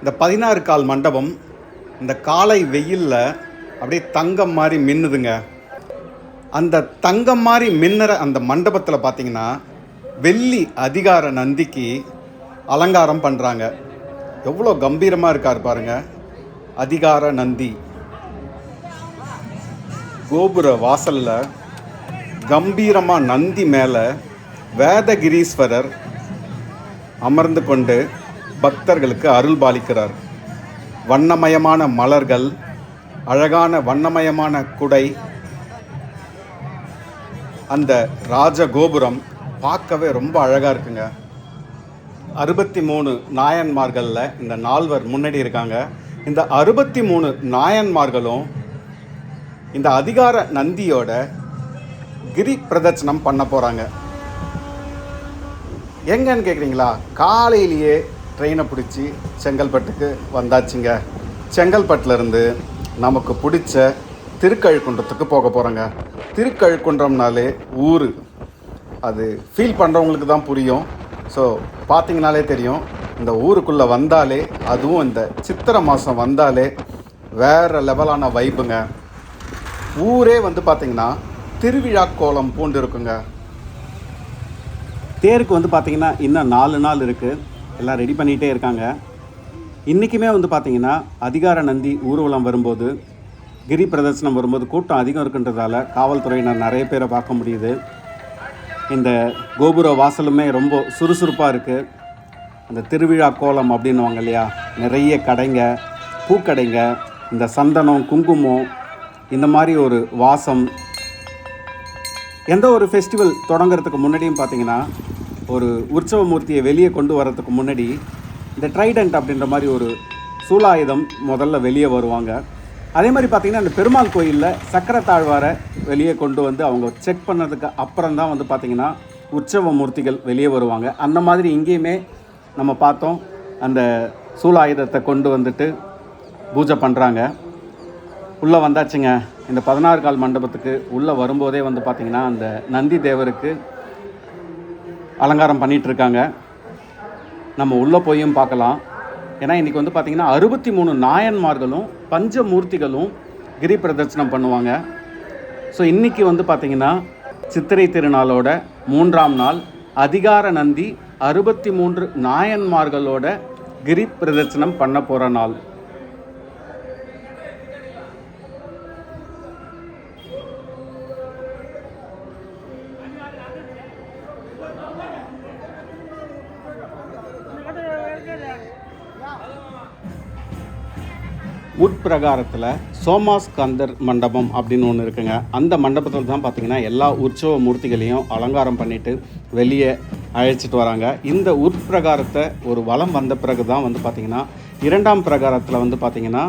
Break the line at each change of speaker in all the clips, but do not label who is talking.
இந்த பதினாறு கால் மண்டபம் இந்த காலை வெயிலில் அப்படியே தங்கம் மாதிரி மின்னுதுங்க. அந்த தங்கம் மாதிரி மின்னுற அந்த மண்டபத்தில் பார்த்தீங்கன்னா வெள்ளி அதிகார நந்திக்கு அலங்காரம் பண்ணுறாங்க எவ்வளோ கம்பீரமாக இருக்கார் பாருங்கள் அதிகார நந்தி. கோபுர வாசலில் கம்பீரமாக நந்தி மேலே வேதகிரீஸ்வரர் அமர்ந்து கொண்டு பக்தர்களுக்கு அருள் பாலிக்கிறார் வண்ணமயமான மலர்கள் அழகான வண்ணமயமான குடை அந்த ராஜ கோபுரம் பார்க்கவே ரொம்ப அழகாக இருக்குங்க. அறுபத்தி மூணு நாயன்மார்களில் இந்த நால்வர் முன்னாடி இருக்காங்க. இந்த அறுபத்தி மூணு நாயன்மார்களும் இந்த அதிகார நந்தியோட கிரி பிரதட்சணம் பண்ண போகிறாங்க எங்கன்னு கேட்குறீங்களா காலையிலேயே ட்ரெயினை பிடிச்சி செங்கல்பட்டுக்கு வந்தாச்சுங்க. செங்கல்பட்டுலேருந்து நமக்கு பிடிச்ச திருக்கழுக்குன்றத்துக்கு போக போகிறோங்க திருக்கழுக்குன்றம்னாலே ஊர். அது ஃபீல் பண்ணுறவங்களுக்கு தான் புரியும். ஸோ பார்த்தீங்கனாலே தெரியும். இந்த ஊருக்குள்ளே வந்தாலே அதுவும் இந்த சித்திரை மாதம் வந்தாலே வேறு லெவலான வைப்புங்க ஊரே வந்து பார்த்தீங்கன்னா திருவிழா கோலம் பூண்டு இருக்குங்க. தேருக்கு வந்து பார்த்தீங்கன்னா இன்னும் நாலு நாள் இருக்குது எல்லாம் ரெடி பண்ணிகிட்டே இருக்காங்க. இன்றைக்குமே வந்து பார்த்திங்கன்னா அதிகார நந்தி ஊர்வலம் வரும்போது கிரி பிரதர்சனம் வரும்போது கூட்டம் அதிகம் இருக்குன்றதால காவல்துறையினர் நிறைய பேரை பார்க்க முடியுது. இந்த கோபுர வாசலுமே ரொம்ப சுறுசுறுப்பாக இருக்குது அந்த திருவிழா கோலம் அப்படின்னுவாங்க இல்லையா நிறைய கடைங்க பூக்கடைங்க இந்த சந்தனம் குங்குமம் இந்த மாதிரி ஒரு வாசம். எந்த ஒரு ஃபெஸ்டிவல் தொடங்குறதுக்கு முன்னாடியும் பார்த்திங்கன்னா ஒரு உற்சவ மூர்த்தியை வெளியே கொண்டு வரதுக்கு முன்னாடி இந்த ட்ரைடன்ட் அப்படின்ற மாதிரி ஒரு சூலாயுதம் முதல்ல வெளியே வருவாங்க. அதே மாதிரி பார்த்திங்கன்னா அந்த பெருமாள் கோயிலில் சக்கர தாழ்வாரை வெளியே கொண்டு வந்து அவங்க செக் பண்ணதுக்கு அப்புறம் தான் வந்து பார்த்திங்கன்னா உற்சவ மூர்த்திகள் வெளியே வருவாங்க. அந்த மாதிரி இங்கேயுமே நம்ம பார்த்தோம் அந்த சூலாயுதத்தை கொண்டு வந்துட்டு பூஜை பண்ணுறாங்க உள்ளே வந்தாச்சுங்க. இந்த பதினாறு கால் மண்டபத்துக்கு உள்ளே வரும்போதே வந்து பார்த்திங்கன்னா அந்த நந்தி தேவருக்கு அலங்காரம் பண்ணிகிட்ருக்காங்க இருக்காங்க நம்ம உள்ளே போயும் பார்க்கலாம். ஏன்னா இன்றைக்கி வந்து பார்த்திங்கன்னா அறுபத்தி மூணு நாயன்மார்களும் பஞ்சமூர்த்திகளும் கிரி பிரதர்சனம் பண்ணுவாங்க. ஸோ இன்றைக்கி வந்து பார்த்திங்கன்னா சித்திரை திருநாளோட மூன்றாம் நாள் அதிகார நந்தி அறுபத்தி மூன்று நாயன்மார்களோட கிரி பிரதர்சனம் பண்ண போகிற நாள். உட்பிரகாரத்தில் சோமாஸ்கந்தர் மண்டபம் அப்படின்னு ஒன்று இருக்குங்க. அந்த மண்டபத்தில் தான் பார்த்தீங்கன்னா எல்லா உற்சவ மூர்த்திகளையும் அலங்காரம் பண்ணிவிட்டு வெளியே அழைச்சிட்டு வராங்க. இந்த உட்பிரகாரத்தை ஒரு வலம் வந்த பிறகு தான் வந்து பார்த்திங்கன்னா இரண்டாம் பிரகாரத்தில் வந்து பார்த்திங்கன்னா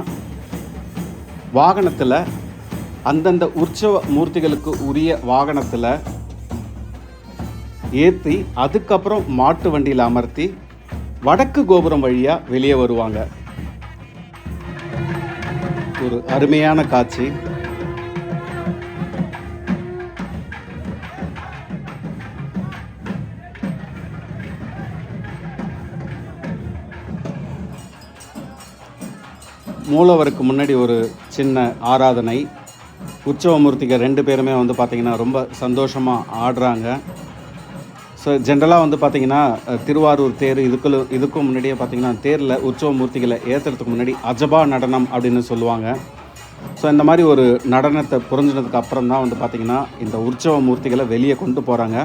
வாகனத்தில் அந்தந்த உற்சவ மூர்த்திகளுக்கு உரிய வாகனத்தில் ஏற்றி அதுக்கப்புறம் மாட்டு வண்டியில் அமர்த்தி வடக்கு கோபுரம் வழியாக வெளியே வருவாங்க. ஒரு அருமையான காட்சி. மூலவருக்கு முன்னாடி ஒரு சின்ன ஆராதனை. உற்சவமூர்த்திகள் ரெண்டு பேருமே வந்து பார்த்திங்கன்னா ரொம்ப சந்தோஷமாக ஆடுறாங்க. ஸோ ஜென்ரலாக வந்து பார்த்திங்கன்னா திருவாரூர் தேர் இதுக்குள்ள இதுக்கும் முன்னாடியே பார்த்திங்கன்னா தேரில் உற்சவ மூர்த்திகளை ஏற்றுறதுக்கு முன்னாடி அஜபா நடனம் அப்படின்னு சொல்லுவாங்க. ஸோ இந்த மாதிரி ஒரு நடனத்தை புரிஞ்சினதுக்கு அப்புறம் தான் வந்து பார்த்திங்கன்னா இந்த உற்சவ மூர்த்திகளை வெளியே கொண்டு போகிறாங்க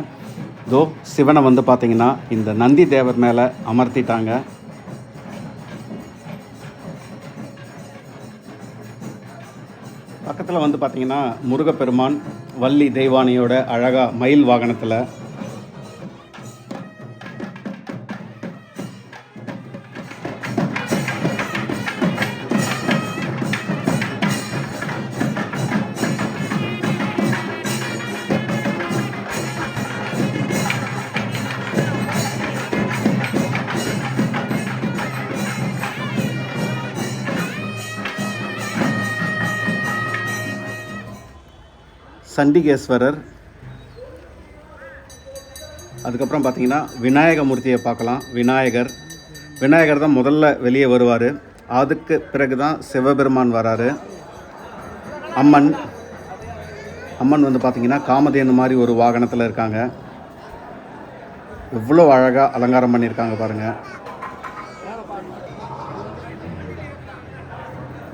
தோ சிவனை வந்து பார்த்திங்கன்னா இந்த நந்தி தேவர் மேலே அமர்த்திட்டாங்க. பக்கத்தில் வந்து பார்த்திங்கன்னா முருகப்பெருமான் வள்ளி தெய்வானியோட அழகாக மயில் வாகனத்தில் சண்டிகேஸ்வரர். அதுக்கப்புறம் பார்த்தீங்கன்னா விநாயக மூர்த்தியை பார்க்கலாம். விநாயகர். விநாயகர் தான் முதல்ல வெளியே வருவார். அதுக்கு பிறகு தான் சிவபெருமான் வராரு. அம்மன். அம்மன் வந்து பார்த்திங்கன்னா காமதேனு மாதிரி ஒரு வாகனத்தில் இருக்காங்க. எவ்வளோ அழகாக அலங்காரம் பண்ணியிருக்காங்க பாருங்கள்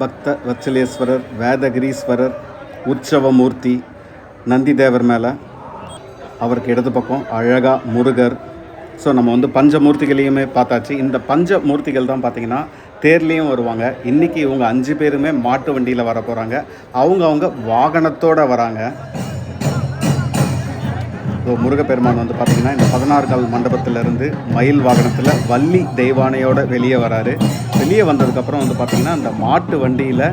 பக்த வச்சலேஸ்வரர் வேதகிரீஸ்வரர் உற்சவமூர்த்தி நந்தி தேவர் மேலே அவருக்கு இடது பக்கம் அழகாக முருகர். ஸோ நம்ம வந்து பஞ்சமூர்த்திகளையுமே பார்த்தாச்சு. இந்த பஞ்சமூர்த்திகள் தான் பார்த்தீங்கன்னா தேர்லேயும் வருவாங்க. இன்றைக்கி இவங்க அஞ்சு பேருமே மாட்டு வண்டியில் வர போகிறாங்க அவங்க அவங்க வாகனத்தோடு வராங்க. ஸோ முருகப்பெருமான் வந்து பார்த்திங்கன்னா இந்த பதினாறு கால் மண்டபத்திலேருந்து மயில் வாகனத்தில் வள்ளி தெய்வானையோட வெளியே வராரு. வெளியே வந்ததுக்கப்புறம் வந்து பார்த்திங்கன்னா அந்த மாட்டு வண்டியில்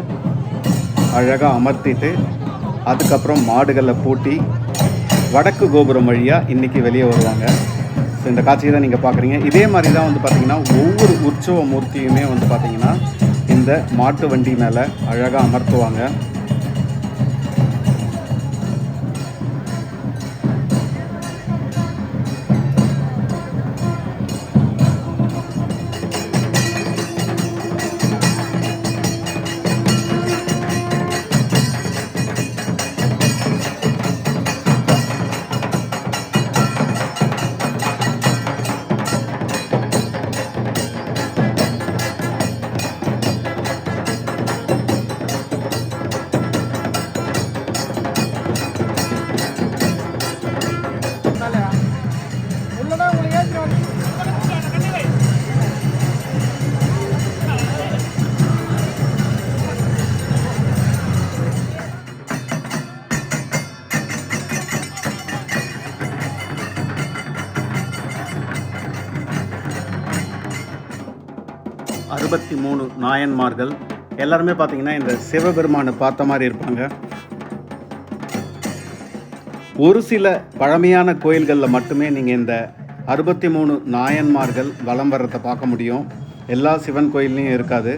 அழகாக அமர்த்திட்டு அதுக்கப்புறம் மாடுகளை பூட்டி வடக்கு கோபுரம் வழியாக இன்றைக்கி வெளியே வருவாங்க. ஸோ இந்த காட்சியை தான் நீங்கள் பார்க்குறீங்க இதே மாதிரி தான் வந்து பார்த்திங்கன்னா ஒவ்வொரு உற்சவ மூர்த்தியுமே வந்து பார்த்திங்கன்னா இந்த மாட்டு வண்டி மேலே அழகாக அமர்த்துவாங்க. அறுபத்தி மூணு நாயன்மார்கள். எல்லாருமே பார்த்தீங்கன்னா இந்த சிவபெருமானை பார்த்த மாதிரி இருப்பாங்க. ஒரு சில பழமையான கோயில்களில் மட்டுமே நீங்கள் இந்த அறுபத்தி மூணு நாயன்மார்கள் வலம் வர்றதை பார்க்க முடியும். எல்லா சிவன் கோயில்லையும் இருக்காது.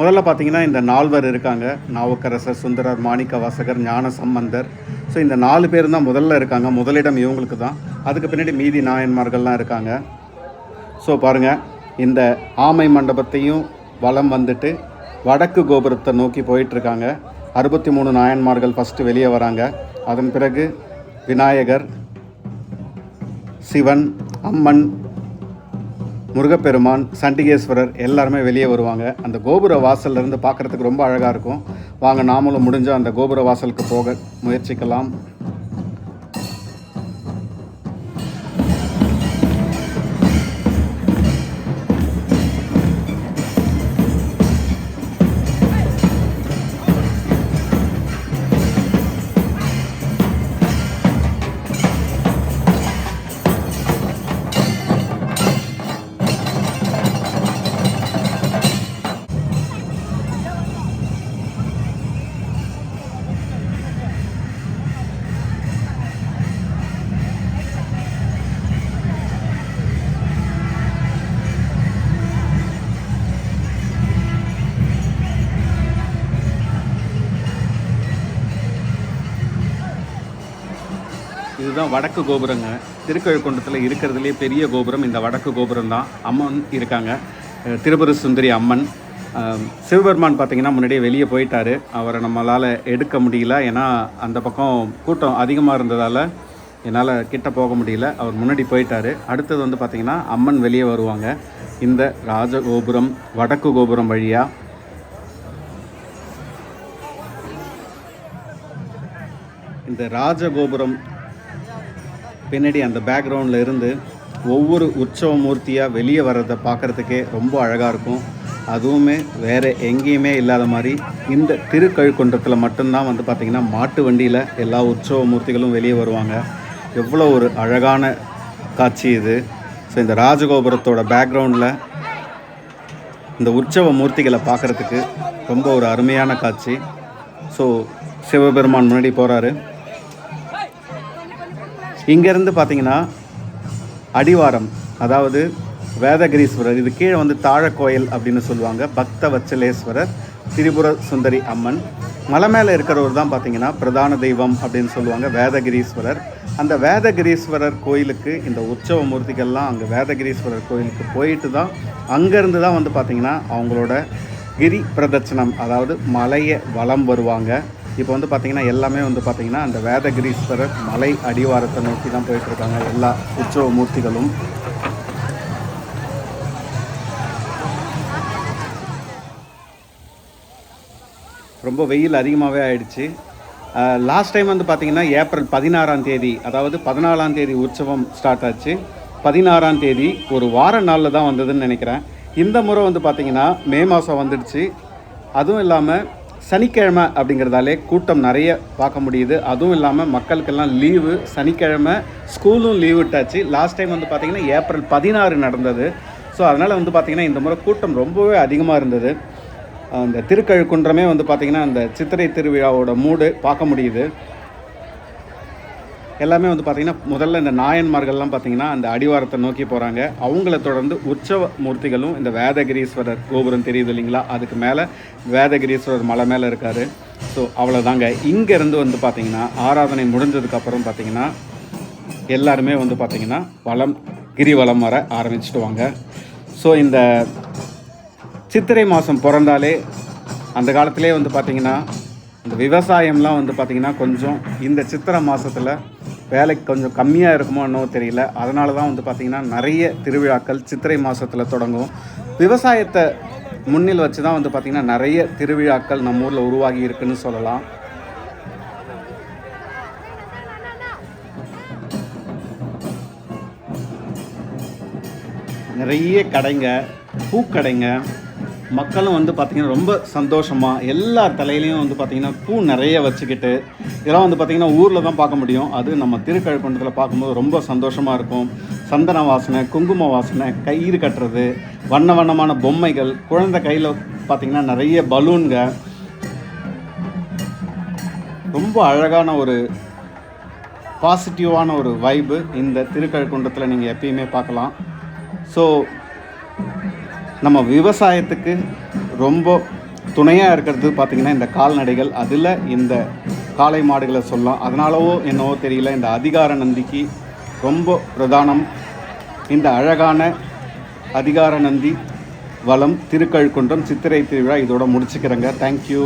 முதல்ல பார்த்தீங்கன்னா இந்த நால்வர் இருக்காங்க. நாவுக்கரசர் சுந்தரர் மாணிக்க வாசகர் ஞான சம்பந்தர் ஸோ இந்த நாலு பேர் தான் முதல்ல இருக்காங்க. முதலிடம் இவங்களுக்கு தான் அதுக்கு பின்னாடி மீதி நாயன்மார்கள்லாம் இருக்காங்க. ஸோ பாருங்கள் இந்த ஆமை மண்டபத்தையும் வலம் வந்துட்டு வடக்கு கோபுரத்தை நோக்கி போயிட்டுருக்காங்க. அறுபத்தி மூணு நாயன்மார்கள் ஃபஸ்ட்டு வெளியே வராங்க. அதன் பிறகு விநாயகர் சிவன் அம்மன் முருகப்பெருமான் சண்டிகேஸ்வரர் எல்லாருமே வெளியே வருவாங்க. அந்த கோபுர வாசல்லேருந்து பார்க்குறதுக்கு ரொம்ப அழகாக இருக்கும். வாங்க நாமளும் முடிஞ்ச அந்த கோபுர வாசலுக்கு போக முயற்சிக்கலாம். இதுதான் வடக்கு கோபுரங்க. திருக்கழுக்குன்றத்தில் இருக்கிறதுலே பெரிய கோபுரம். இந்த வடக்கு கோபுரம் தான் அம்மன் இருக்காங்க. திருபுர சுந்தரி அம்மன். சிவபெருமான் பார்த்தீங்கன்னா முன்னாடியே வெளியே போயிட்டாரு. அவரை நம்மளால் எடுக்க முடியல. ஏன்னா அந்த பக்கம் கூட்டம் அதிகமாக இருந்ததால் என்னால் கிட்ட போக முடியல. அவர் முன்னாடி போயிட்டாரு. அடுத்தது வந்து பார்த்திங்கன்னா அம்மன் வெளியே வருவாங்க. இந்த ராஜகோபுரம் வடக்கு கோபுரம் வழியாக இந்த ராஜகோபுரம் பின்னாடி அந்த பேக்ரவுண்டில் இருந்து ஒவ்வொரு உற்சவ மூர்த்தியாக வெளியே வர்றதை பார்க்குறதுக்கே ரொம்ப அழகாக இருக்கும். அதுவுமே வேறு எங்கேயுமே இல்லாத மாதிரி இந்த திருக்கழுக்குன்றத்தில் மட்டும்தான் வந்து பார்த்திங்கன்னா மாட்டு வண்டியில் எல்லா உற்சவ மூர்த்திகளும் வெளியே வருவாங்க. எவ்வளோ ஒரு அழகான காட்சி இது. ஸோ இந்த ராஜகோபுரத்தோட பேக்ரவுண்டில் இந்த உற்சவ மூர்த்திகளை பார்க்குறதுக்கு ரொம்ப ஒரு அருமையான காட்சி. ஸோ சிவபெருமான் முன்னாடி போகிறாரு இங்கேருந்து பார்த்தீங்கன்னா அடிவாரம் அதாவது வேதகிரீஸ்வரர் இது கீழே வந்து தாழக்கோயில் அப்படின்னு சொல்லுவாங்க பக்த வச்சலேஸ்வரர் திரிபுர சுந்தரி அம்மன். மலை மேலே இருக்கிறவர் தான் பார்த்தீங்கன்னா பிரதான தெய்வம் அப்படின்னு சொல்லுவாங்க வேதகிரீஸ்வரர். அந்த வேதகிரீஸ்வரர் கோயிலுக்கு இந்த உற்சவ மூர்த்திகள்லாம் அங்கே வேதகிரீஸ்வரர் கோயிலுக்கு போயிட்டு தான் அங்கேருந்து தான் வந்து பார்த்திங்கன்னா அவங்களோட கிரி பிரதட்சணம் அதாவது மலையை வலம் வருவாங்க. இப்போ வந்து பார்த்திங்கன்னா எல்லாமே வந்து பார்த்திங்கன்னா அந்த வேதகிரீஸ்வரர் மலை அடிவாரத்தை நோக்கி தான் போயிட்டுருக்காங்க. எல்லா உற்சவ மூர்த்திகளும். ரொம்ப வெயில் அதிகமாகவே ஆயிடுச்சு. லாஸ்ட் டைம் வந்து பார்த்திங்கன்னா ஏப்ரல் பதினாறாம் தேதி அதாவது பதினாலாம் தேதி உற்சவம் ஸ்டார்ட் ஆச்சு. பதினாறாம் தேதி ஒரு வார நாளில் தான் வந்ததுன்னு நினைக்கிறேன். இந்த முறை வந்து பார்த்திங்கன்னா மே மாதம் வந்துடுச்சு. அதுவும் இல்லாமல் சனிக்கிழமை அப்படிங்கிறதாலே கூட்டம் நிறைய பார்க்க முடியுது. அதுவும் இல்லாமல் மக்களுக்கெல்லாம் லீவு சனிக்கிழமை ஸ்கூலும் லீவ் விட்டாச்சு. லாஸ்ட் டைம் வந்து பார்த்திங்கன்னா ஏப்ரல் பதினாறு நடந்தது. ஸோ அதனால் வந்து பார்த்திங்கன்னா இந்த முறை கூட்டம் ரொம்பவே அதிகமாக இருந்தது. அந்த திருக்கழுக்குன்றமே வந்து பார்த்திங்கன்னா அந்த சித்திரை திருவிழாவோட மூடு பார்க்க முடியுது. எல்லாமே வந்து பார்த்திங்கன்னா முதல்ல இந்த நாயன்மார்கள்லாம் பார்த்திங்கன்னா அந்த அடிவாரத்தை நோக்கி போகிறாங்க அவங்கள தொடர்ந்து உற்சவ மூர்த்திகளும் இந்த வேதகிரீஸ்வரர் கோபுரம் தெரியுது இல்லைங்களா? அதுக்கு மேலே வேதகிரீஸ்வரர் மலை மேலே இருக்கார். ஸோ அவ்வளோதாங்க இங்கேருந்து வந்து பார்த்திங்கன்னா ஆராதனை முடிஞ்சதுக்கப்புறம் பார்த்திங்கன்னா எல்லாருமே வந்து பார்த்திங்கன்னா வளம் கிரிவலம் வர ஆரம்பிச்சிடுவாங்க. ஸோ இந்த சித்திரை மாதம் பிறந்தாலே அந்த காலத்திலே வந்து பார்த்திங்கன்னா இந்த விவசாயம்லாம் வந்து பார்த்திங்கன்னா கொஞ்சம் இந்த சித்திரை மாதத்தில் வேலை கொஞ்சம் கம்மியாக இருக்குமோ என்னவோ தெரியல. அதனால தான் வந்து பார்த்திங்கன்னா நிறைய திருவிழாக்கள் சித்திரை மாதத்தில் தொடங்கும். விவசாயத்தை முன்னில் வச்சு தான் வந்து பார்த்திங்கன்னா நிறைய திருவிழாக்கள் நம்ம ஊரில் உருவாகி இருக்குன்னு சொல்லலாம். நிறைய கடைங்க பூக்கடைங்க மக்களும் வந்து பார்த்திங்கன்னா ரொம்ப சந்தோஷமாக எல்லா தலையிலையும் வந்து பார்த்திங்கன்னா பூ நிறைய வச்சுக்கிட்டு இதெல்லாம் வந்து பார்த்திங்கன்னா ஊரில் தான் பார்க்க முடியும். அது நம்ம திருக்கழுக்குன்றத்தில் பார்க்கும்போது ரொம்ப சந்தோஷமாக இருக்கும். சந்தன வாசனை குங்கும வாசனை கயிறு கட்டுறது வண்ண வண்ணமான பொம்மைகள் குழந்தை கையில் பார்த்திங்கன்னா நிறைய பலூன்க. ரொம்ப அழகான ஒரு பாசிட்டிவான ஒரு வைபு இந்த திருக்கழுக்குன்றத்தில் நீங்கள் எப்பயுமே பார்க்கலாம். ஸோ நம்ம விவசாயத்துக்கு ரொம்ப துணையாக இருக்கிறது பார்த்திங்கன்னா இந்த கால்நடைகள். அதில் இந்த காளை மாடுகளை சொல்லலாம். அதனாலவோ என்னவோ தெரியல இந்த அதிகார நந்திக்கு ரொம்ப பிரதானம். இந்த அழகான அதிகார நந்தி வளம் திருக்கழுக்குன்றம் சித்திரை திருவிழா இதோட முடிச்சுக்கிறேங்க. தேங்க்யூ